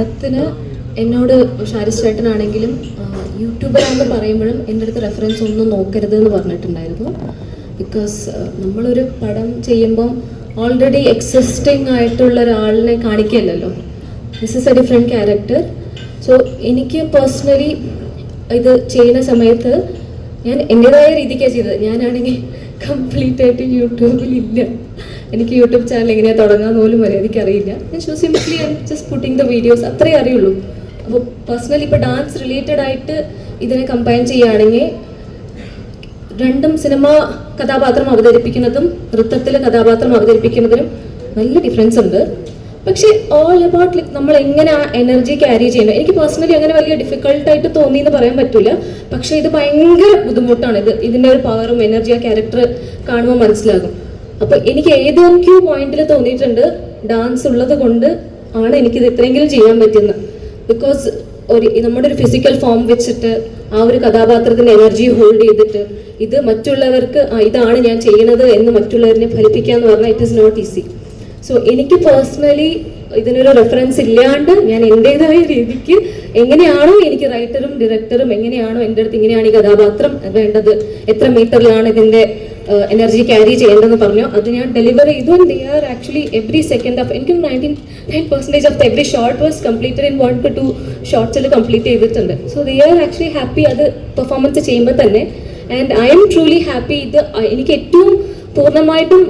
പടത്തിന് എന്നോട് ഷാരിസ് ചേട്ടനാണെങ്കിലും യൂട്യൂബറാണെന്ന് പറയുമ്പോഴും എന്റെ അടുത്ത് റെഫറൻസ് ഒന്നും നോക്കരുത് എന്ന് പറഞ്ഞിട്ടുണ്ടായിരുന്നു ബിക്കോസ് നമ്മളൊരു പടം ചെയ്യുമ്പം ഓൾറെഡി എക്സിസ്റ്റിംഗ് ആയിട്ടുള്ള ഒരാളിനെ കാണിക്കുകയല്ലോ this is a different character so എനിക്ക് പേഴ്സണലി ഇത് ചെയ്യുന്ന സമയത്ത് ഞാൻ എന്റെതായ രീതിക്കാണ് ചെയ്തത്. ഞാനാണെങ്കിൽ കംപ്ലീറ്റ് ആയിട്ട് യൂട്യൂബിലില്ല. എനിക്ക് യൂട്യൂബ് ചാനൽ എങ്ങനെയാണ് തുടങ്ങാൻ പോലും വരെ എനിക്കറിയില്ല. ഞാൻ show simply just putting the videos അത്രേ അറിയുള്ളൂ. അപ്പോൾ പേഴ്സണലി ഇപ്പോൾ ഡാൻസ് റിലേറ്റഡ് ആയിട്ട് ഇതിനെ കമ്പയർ ചെയ്യുകയാണെങ്കിൽ രണ്ടും സിനിമ കഥാപാത്രം അവതരിപ്പിക്കുന്നതും നൃത്തത്തിലെ കഥാപാത്രം അവതരിപ്പിക്കുന്നതിനും നല്ല ഡിഫറൻസ് ഉണ്ട്. പക്ഷേ ഓൾ അബൌട്ട് ലൈക്ക് നമ്മൾ എങ്ങനെ ആ എനർജി ക്യാരി ചെയ്യണം എനിക്ക് പേഴ്സണലി അങ്ങനെ വലിയ ഡിഫിക്കൾട്ടായിട്ട് തോന്നി എന്ന് പറയാൻ പറ്റില്ല പക്ഷേ ഇത് ഭയങ്കര ബുദ്ധിമുട്ടാണ്. ഇത് ഇതിന്റെ ഒരു പവറും എനർജി ആ ക്യാരക്ടർ കാണുമ്പോൾ മനസ്സിലാകും. അപ്പോൾ എനിക്ക് ഏതൊക്കെയോ പോയിന്റിൽ തോന്നിയിട്ടുണ്ട്? ഡാൻസ് ഉള്ളത് കൊണ്ട് ആണ് എനിക്കിത് എത്രയെങ്കിലും ചെയ്യാൻ പറ്റുന്നത്. ബിക്കോസ് ഒരു നമ്മുടെ ഒരു ഫിസിക്കൽ ഫോം വെച്ചിട്ട് ആ ഒരു കഥാപാത്രത്തിന്റെ എനർജി ഹോൾഡ് ചെയ്തിട്ട് ഇത് മറ്റുള്ളവർക്ക് ഇതാണ് ഞാൻ ചെയ്യുന്നത് എന്ന് മറ്റുള്ളവരിനെ ഫലിപ്പിക്കുക എന്ന് പറഞ്ഞാൽ it is not easy so എനിക്ക് പേഴ്സണലി ഇതിനൊരു റെഫറൻസ് ഇല്ലാണ്ട് ഞാൻ എന്റെതായ രീതിക്ക് എങ്ങനെയാണോ എനിക്ക് റൈറ്ററും ഡയറക്ടറും എങ്ങനെയാണോ എന്റെ അടുത്ത് ഇങ്ങനെയാണ് ഈ കഥാപാത്രം വേണ്ടത് എത്ര മീറ്ററിലാണ് ഇതിന്റെ എനർജി ക്യാരി ചെയ്യേണ്ടതെന്ന് പറഞ്ഞു. അത് ഞാൻ ഡെലിവർ ചെയ്തു. And are actually every second of എനിക്ക് nineteen nine percentage of every short was completed in one two two ഷോർട്സിൽ complete ചെയ്തിട്ടുണ്ട്. So they are actually happy അത് പെർഫോമൻസ് ചെയ്യുമ്പോൾ തന്നെ. And I'm truly happy ഇത് എനിക്ക് ഏറ്റവും പൂർണമായിട്ടും